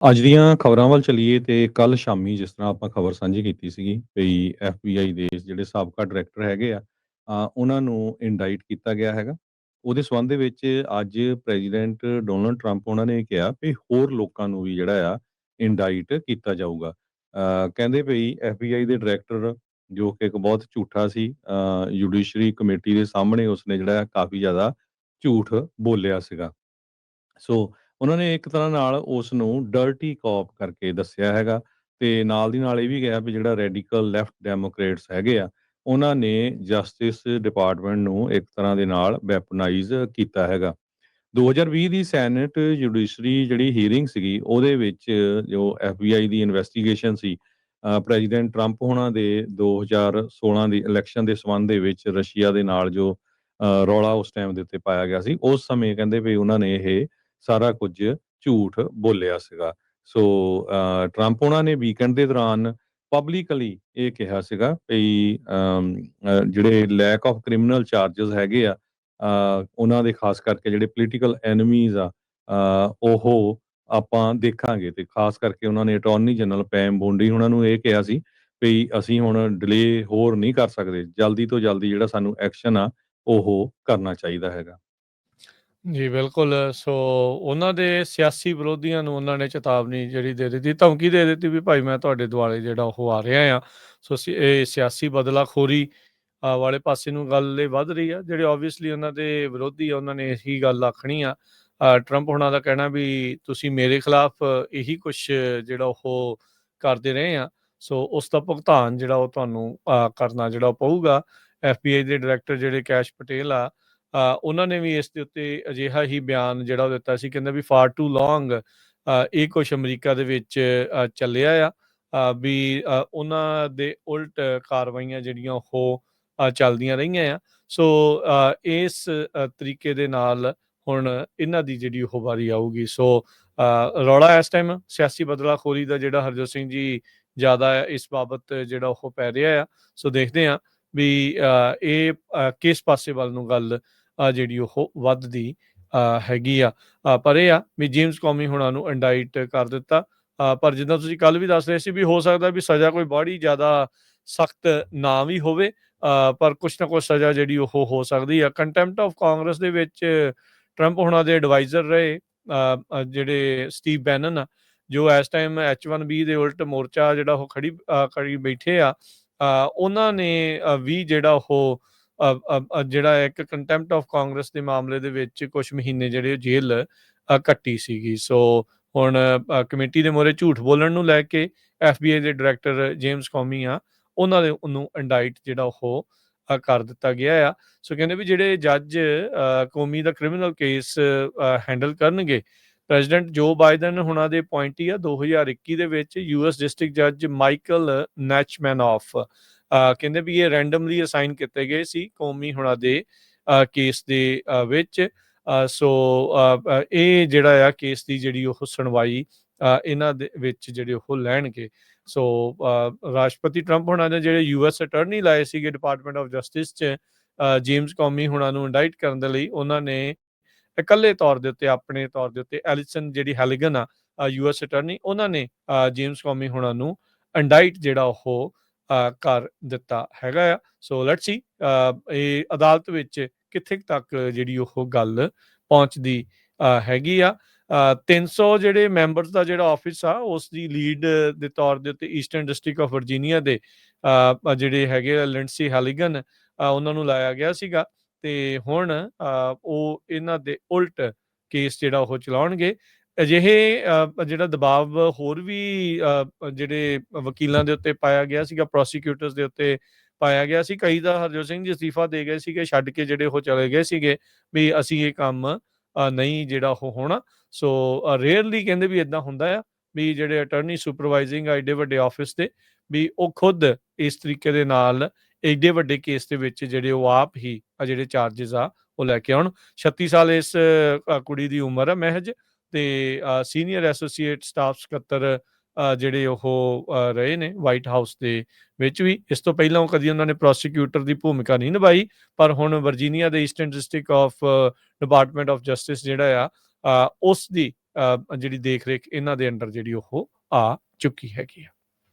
ਅੱਜ ਦੀਆਂ ਖਬਰਾਂ ਵੱਲ ਚੱਲੀਏ ਤੇ ਕੱਲ ਸ਼ਾਮੀ ਜਿਸ ਤਰ੍ਹਾਂ ਆਪਾਂ ਖਬਰ ਸਾਂਝੀ ਕੀਤੀ ਸੀਗੀ ਵੀ ਐਫਬੀਆਈ ਦੇ ਜਿਹੜੇ ਸਾਬਕਾ ਡਾਇਰੈਕਟਰ ਹੈਗੇ ਆ ਅ, ਉਹਨਾਂ ਨੂੰ ਇੰਡਾਈਟ ਕੀਤਾ ਗਿਆ ਹੈਗਾ। ਉਹਦੇ ਸੰਬੰਧ ਦੇ ਵਿੱਚ ਅੱਜ ਪ੍ਰੈਜ਼ੀਡੈਂਟ ਡੋਨਲਡ ਟਰੰਪ ਉਹਨਾਂ ਨੇ ਕਿਹਾ ਵੀ ਹੋਰ ਲੋਕਾਂ ਨੂੰ ਵੀ ਜਿਹੜਾ ਆ ਇੰਡਾਈਟ ਕੀਤਾ ਜਾਊਗਾ। ਅ, ਕਹਿੰਦੇ ਵੀ ਐਫਬੀਆਈ ਦੇ ਡਾਇਰੈਕਟਰ ਜੋ ਕਿ ਇੱਕ ਬਹੁਤ ਝੂਠਾ ਸੀ ਜੁਡੀਸ਼ਰੀ ਕਮੇਟੀ ਦੇ ਸਾਹਮਣੇ ਉਸਨੇ ਜਿਹੜਾ ਕਾਫੀ ਜ਼ਿਆਦਾ ਝੂਠ ਬੋਲਿਆ ਸੀਗਾ। ਸੋ ਉਹਨਾਂ ਨੇ ਇੱਕ ਤਰ੍ਹਾਂ ਨਾਲ ਉਸ ਨੂੰ ਡਰਟੀ ਕੌਪ ਕਰਕੇ ਦੱਸਿਆ ਹੈਗਾ ਤੇ ਨਾਲ ਦੀ ਨਾਲ ਇਹ ਵੀ ਕਿਹਾ ਵੀ ਜਿਹੜਾ ਰੈਡੀਕਲ ਲੈਫਟ ਡੈਮੋਕ੍ਰੇਟਸ ਹੈਗੇ ਆ, ਉਹਨਾਂ ਨੇ ਜਸਟਿਸ ਡਿਪਾਰਟਮੈਂਟ ਨੂੰ ਇੱਕ ਤਰ੍ਹਾਂ ਦੇ ਨਾਲ ਵੈਪਨਾਈਜ਼ ਕੀਤਾ ਹੈਗਾ। 2020 ਦੀ ਸੈਨੇਟ ਜੁਡੀਸ਼ਰੀ ਜਿਹੜੀ ਹੀਅਰਿੰਗ ਸੀਗੀ, ਉਹਦੇ ਵਿੱਚ ਜੋ ਐਫਬੀਆਈ ਦੀ ਇਨਵੈਸਟੀਗੇਸ਼ਨ ਸੀ ਪ੍ਰੈਜ਼ੀਡੈਂਟ ਟਰੰਪ ਹੋਣਾ ਦੇ 2016 ਦੀ ਇਲੈਕਸ਼ਨ ਦੇ ਸਬੰਧ ਦੇ ਵਿੱਚ ਰਸ਼ੀਆ ਦੇ ਨਾਲ ਜੋ ਰੌਲਾ ਉਸ ਟਾਈਮ ਦੇ ਉੱਤੇ ਪਾਇਆ ਗਿਆ ਸੀ, ਉਸ ਸਮੇਂ ਕਹਿੰਦੇ ਵੀ ਉਹਨਾਂ ਨੇ ਇਹ ਸਾਰਾ ਕੁਝ ਝੂਠ ਬੋਲਿਆ ਸੀਗਾ। ਸੋ ਟਰੰਪ ਉਹਨਾਂ ਨੇ ਵੀਕਐਂਡ ਦੇ ਦੌਰਾਨ ਪਬਲਿਕਲੀ ਇਹ ਕਿਹਾ ਸੀਗਾ ਵੀ ਜਿਹੜੇ ਲੈਕ ਆਫ ਕ੍ਰਿਮੀਨਲ ਚਾਰजेस ਹੈਗੇ ਆ ਉਹਨਾਂ ਦੇ ਖਾਸ ਕਰਕੇ ਜਿਹੜੇ ਪੋਲੀਟੀਕਲ ਐਨਮੀਜ਼ ਆ ਉਹ ਆਪਾਂ ਦੇਖਾਂਗੇ ਤੇ ਖਾਸ ਕਰਕੇ ਉਹਨਾਂ ਨੇ ਅਟਾਰਨੀ ਜਨਰਲ ਪੈਮ ਬੋਂਡੀ ਉਹਨਾਂ ਨੂੰ ਇਹ ਕਿਹਾ ਸੀ ਵੀ ਅਸੀਂ ਹੁਣ ਡਿਲੇ ਹੋਰ ਨਹੀਂ ਕਰ ਸਕਦੇ, ਜਲਦੀ ਤੋਂ ਜਲਦੀ ਜਿਹੜਾ ਸਾਨੂੰ ਐਕਸ਼ਨ ਆ, ਉਹ ਕਰਨਾ ਚਾਹੀਦਾ ਹੈਗਾ। ਜੀ ਬਿਲਕੁਲ ਸੋ ਉਹਨਾਂ ਦੇ ਸਿਆਸੀ ਵਿਰੋਧੀਆਂ ਨੂੰ ਉਹਨਾਂ ਨੇ ਚੇਤਾਵਨੀ ਜਿਹੜੀ ਦੇ ਦਿੱਤੀ ਧਮਕੀ ਦੇ ਦਿੱਤੀ ਵੀ ਭਾਈ ਮੈਂ ਤੁਹਾਡੇ ਦੁਆਲੇ ਜਿਹੜਾ ਉਹ ਆ ਰਿਹਾ ਆ। ਸੋ ਸਿ- ਇਹ ਸਿਆਸੀ ਬਦਲਾਖੋਰੀ ਅ, ਵਾਲੇ ਪਾਸੇ ਨੂੰ ਗੱਲ ਇਹ ਵੱਧ ਰਹੀ ਆ ਜਿਹੜੇ ਆਬਵੀਅਸਲੀ ਉਹਨਾਂ ਦੇ ਵਿਰੋਧੀ ਆ ਉਹਨਾਂ ਨੇ ਇਹੀ ਗੱਲ ਆਖਣੀ ਆ। ਅ, ਟਰੰਪ ਹੁਣਾਂ ਦਾ ਕਹਿਣਾ ਵੀ ਤੁਸੀਂ ਮੇਰੇ ਖਿਲਾਫ ਇਹੀ ਕੁਝ ਜਿਹੜਾ ਉਹ ਕਰਦੇ ਰਹੇ ਆ ਸੋ ਉਸ ਦਾ ਭੁਗਤਾਨ ਜਿਹੜਾ ਉਹ ਤੁਹਾਨੂੰ ਅ, ਕਰਨਾ ਜਿਹੜਾ ਉਹ ਪਊਗਾ। ਐਫਬੀਆਈ ਦੇ ਡਾਇਰੈਕਟਰ ਜਿਹੜੇ ਕੈਸ਼ ਪਟੇਲ ਆ ਉਹਨਾਂ ਨੇ ਵੀ ਇਸ ਦੇ ਉੱਤੇ ਅਜਿਹਾ ਹੀ ਬਿਆਨ ਜਿਹੜਾ ਉਹ ਦਿੱਤਾ ਸੀ ਕਹਿੰਦੇ ਵੀ ਫਾਰ ਟੂ ਲੌਂਗ ਇਹ ਕੁਝ ਅਮਰੀਕਾ ਦੇ ਵਿੱਚ ਚੱਲਿਆ ਆ ਵੀ ਉਹਨਾਂ ਦੇ ਉਲਟ ਕਾਰਵਾਈਆਂ ਜਿਹੜੀਆਂ ਉਹ ਚੱਲਦੀਆਂ ਰਹੀਆਂ ਆ। ਸੋ ਇਸ ਤਰੀਕੇ ਦੇ ਨਾਲ ਹੁਣ ਇਹਨਾਂ ਦੀ ਜਿਹੜੀ ਉਹ ਵਾਰੀ ਆਊਗੀ। ਸੋ ਅ, ਰੌਲਾ ਇਸ ਟਾਈਮ ਸਿਆਸੀ ਬਦਲਾਖੋਰੀ ਦਾ ਜਿਹੜਾ ਹਰਜੋਤ ਸਿੰਘ ਜੀ ਜ਼ਿਆਦਾ ਇਸ ਬਾਬਤ ਜਿਹੜਾ ਉਹ ਪੈ ਰਿਹਾ ਆ। ਸੋ ਦੇਖਦੇ ਆ ਵੀ ਅ, ਇਹ ਕਿਸ ਪਾਸੇ ਵੱਲ ਨੂੰ ਗੱਲ ਜਿਹੜੀ ਉਹ ਵੱਧਦੀ ਹੈਗੀ ਆ। ਪਰ ਇਹ ਆ ਵੀ ਜੇਮਸ ਕੌਮੀ ਹੁਣਾਂ ਨੂੰ ਇੰਡਾਈਟ ਕਰ ਦਿੱਤਾ। ਪਰ ਜਿੱਦਾਂ ਤੁਸੀਂ ਕੱਲ ਵੀ ਦੱਸ ਰਹੇ ਸੀ ਵੀ ਹੋ ਸਕਦਾ ਵੀ ਸਜ਼ਾ ਕੋਈ ਬੜੀ ਜ਼ਿਆਦਾ ਸਖਤ ਨਾ ਵੀ ਹੋਵੇ ਪਰ ਕੁਛ ਨਾ ਕੁਛ ਸਜ਼ਾ ਜਿਹੜੀ ਉਹ ਹੋ ਸਕਦੀ ਆ। ਕੰਟੈਂਪਟ ਆਫ ਕਾਂਗਰਸ ਦੇ ਵਿੱਚ ਟਰੰਪ ਹੁਣਾਂ ਦੇ ਐਡਵਾਈਜ਼ਰ ਰਹੇ ਜਿਹੜੇ ਸਟੀਵ ਬੈਨਨ ਆ, ਜੋ ਇਸ ਟਾਈਮ H1B ਦੇ ਉਲਟ ਮੋਰਚਾ ਜਿਹੜਾ ਉਹ ਖੜੀ ਖੜੀ ਬੈਠੇ ਆ। ਉਹਨਾਂ ਨੇ ਵੀ ਜਿਹੜਾ ਉਹ ਜਿਹੜਾ ਇੱਕ ਕੰਟੈਂਪਟ ਆਫ ਕਾਂਗਰਸ ਦੇ ਮਾਮਲੇ ਦੇ ਵਿੱਚ ਕੁਝ ਮਹੀਨੇ ਜਿਹੜੇ ਜੇਲ੍ਹ ਕੱਟੀ ਸੀਗੀ। ਸੋ ਹੁਣ ਕਮੇਟੀ ਦੇ ਮੋਰੇ ਝੂਠ ਬੋਲਣ ਨੂੰ ਲੈ ਕੇ ਐਫਬੀਆਈ ਦੇ ਡਾਇਰੈਕਟਰ ਜੇਮਸ ਕੌਮੀ ਆ ਉਹਨਾਂ ਦੇ ਨੂੰ ਇੰਡਾਈਟ ਜਿਹੜਾ ਉਹ ਕਰ ਦਿੱਤਾ ਗਿਆ ਆ। ਸੋ ਕਹਿੰਦੇ ਵੀ ਜਿਹੜੇ ਜੱਜ ਕੌਮੀ ਦਾ ਕ੍ਰਿਮੀਨਲ ਕੇਸ ਹੈਂਡਲ ਕਰਨਗੇ ਪ੍ਰੈਜ਼ੀਡੈਂਟ ਜੋ ਬਾਈਡਨ ਹੁਣਾਂ ਦੇ ਅਪਾਇੰਟੀ ਆ 2021 ਦੇ ਵਿੱਚ ਯੂਐਸ ਡਿਸਟ੍ਰਿਕਟ ਜੱਜ ਮਾਈਕਲ ਨੈਚਮੈਨੌਫ ਅ, ਕਹਿੰਦੇ ਵੀ ਇਹ ਰੈਂਡਮਲੀ ਅਸਾਈਨ ਕੀਤੇ ਗਏ ਸੀ ਕੌਮੀ ਹੁਣਾਂ ਦੇ ਕੇਸ ਦੇ ਵਿੱਚ। ਸੋ ਇਹ ਜਿਹੜਾ ਆ ਕੇਸ ਦੀ ਜਿਹੜੀ ਉਹ ਸੁਣਵਾਈ ਇਹਨਾਂ ਦੇ ਵਿੱਚ ਜਿਹੜੇ ਉਹ ਲੈਣਗੇ। ਸੋ ਰਾਸ਼ਟਰਪਤੀ ਟਰੰਪ ਹੁਣਾਂ ਨੇ ਜਿਹੜੇ ਯੂਐਸ ਅਟਾਰਨੀ ਲਾਏ ਸੀਗੇ ਡਿਪਾਰਟਮੈਂਟ ਆਫ ਜਸਟਿਸ ਚ ਅ, ਜੇਮਸ ਕੌਮੀ ਹੁਣਾਂ ਨੂੰ ਇੰਡਾਈਟ ਕਰਨ ਦੇ ਲਈ ਉਹਨਾਂ ਨੇ ਇਕੱਲੇ ਤੌਰ ਦੇ ਉੱਤੇ ਆਪਣੇ ਤੌਰ ਦੇ ਉੱਤੇ ਐਲਿਸਨ ਜਿਹੜੀ ਹੈਲੀਗਨ ਆ ਯੂਐਸ ਅਟਾਰਨੀ ਉਹਨਾਂ ਨੇ ਜੇਮਸ ਕੌਮੀ ਹੁਣਾਂ ਨੂੰ ਇੰਡਾਈਟ ਜਿਹੜਾ ਉਹ ਕਰ ਦਿੱਤਾ ਹੈਗਾ ਆ। ਸੋ ਲੈਟਸ ਸੀ ਇਹ ਅਦਾਲਤ ਵਿੱਚ ਕਿੱਥੇ ਤੱਕ ਜਿਹੜੀ ਉਹ ਗੱਲ ਪਹੁੰਚਦੀ ਹੈਗੀ ਆ। ਅ, 300 ਜਿਹੜੇ ਮੈਂਬਰਸ ਦਾ ਜਿਹੜਾ ਆਫਿਸ ਆ ਉਸ ਦੀ ਲੀਡ ਦੇ ਤੌਰ ਦੇ ਉੱਤੇ ਈਸਟਰਨ ਡਿਸਟ੍ਰਿਕਟ ਆਫ ਵਰਜੀਨੀਆ ਦੇ ਜਿਹੜੇ ਹੈਗੇ ਆ ਲਿੰਡਸੀ ਹੈਲੀਗਨ ਉਹਨਾਂ ਨੂੰ ਲਾਇਆ ਗਿਆ ਸੀਗਾ। ਤੇ ਹੁਣ ਉਹ ਇਹਨਾਂ ਦੇ ਉਲਟ ਕੇਸ ਜਿਹੜਾ ਉਹ ਚਲਾਉਣਗੇ। ਅਜਿਹੇ ਜਿਹੜਾ ਦਬਾਅ ਹੋਰ ਵੀ ਜਿਹੜੇ ਵਕੀਲਾਂ ਦੇ ਉੱਤੇ ਪਾਇਆ ਗਿਆ ਸੀਗਾ ਪ੍ਰੋਸੀਕਿਊਟਰਸ ਦੇ ਉੱਤੇ ਪਾਇਆ ਗਿਆ ਸੀ, ਕਈ ਦਾ ਹਰਜੋਤ ਸਿੰਘ ਜੀ ਅਸਤੀਫਾ ਦੇ ਗਏ ਸੀਗੇ, ਛੱਡ ਕੇ ਜਿਹੜੇ ਉਹ ਚਲੇ ਗਏ ਸੀਗੇ ਵੀ ਅਸੀਂ ਇਹ ਕੰਮ ਨਹੀਂ ਜਿਹੜਾ ਉਹ ਹੋਣਾ। ਸੋ ਰੇਅਰਲੀ ਕਹਿੰਦੇ ਵੀ ਇਦਾਂ ਹੁੰਦਾ ਆ ਵੀ ਜਿਹੜੇ ਅਟਾਰਨੀ ਸੁਪਰਵਾਈਜ਼ਿੰਗ ਆ ਏਡੇ ਵੱਡੇ ਆਫਿਸ ਦੇ ਵੀ ਉਹ ਖੁਦ ਇਸ ਤਰੀਕੇ ਦੇ ਨਾਲ ਏਡੇ ਵੱਡੇ ਕੇਸ ਦੇ ਵਿੱਚ ਜਿਹੜੇ ਉਹ ਆਪ ਹੀ ਜਿਹੜੇ ਚਾਰजेस ਆ, ਉਹ ਲੈ ਕੇ ਆਉਣ। 36 ਸਾਲ ਇਸ ਕੁੜੀ ਦੀ ਉਮਰ ਆ ਮਹਿਜ। ਤੇ ਸੀਨੀਅਰ ਐਸੋਸੀਏਟ ਸਟਾਫ ਸਕੱਤਰ ਜਿਹੜੇ ਉਹ ਰਹੇ ਨੇ ਵਾਈਟ ਹਾਊਸ ਦੇ ਵਿੱਚ ਵੀ, ਇਸ ਤੋਂ ਪਹਿਲਾਂ ਉਹ ਕਦੀ ਉਹਨਾਂ ਨੇ ਪ੍ਰੋਸੀਕਿਊਟਰ ਦੀ ਭੂਮਿਕਾ ਨਹੀਂ ਨਿਭਾਈ, ਪਰ ਹੁਣ ਵਰਜੀਨੀਆ ਦੇ Eastern District of Department of Justice ਜਿਹੜਾ ਆ ਉਸ ਦੀ ਜਿਹੜੀ ਦੇਖ ਰੇਖ ਇਹਨਾਂ ਦੇ ਅੰਡਰ ਜਿਹੜੀ ਉਹ ਆ ਚੁੱਕੀ ਹੈਗੀ ਆ।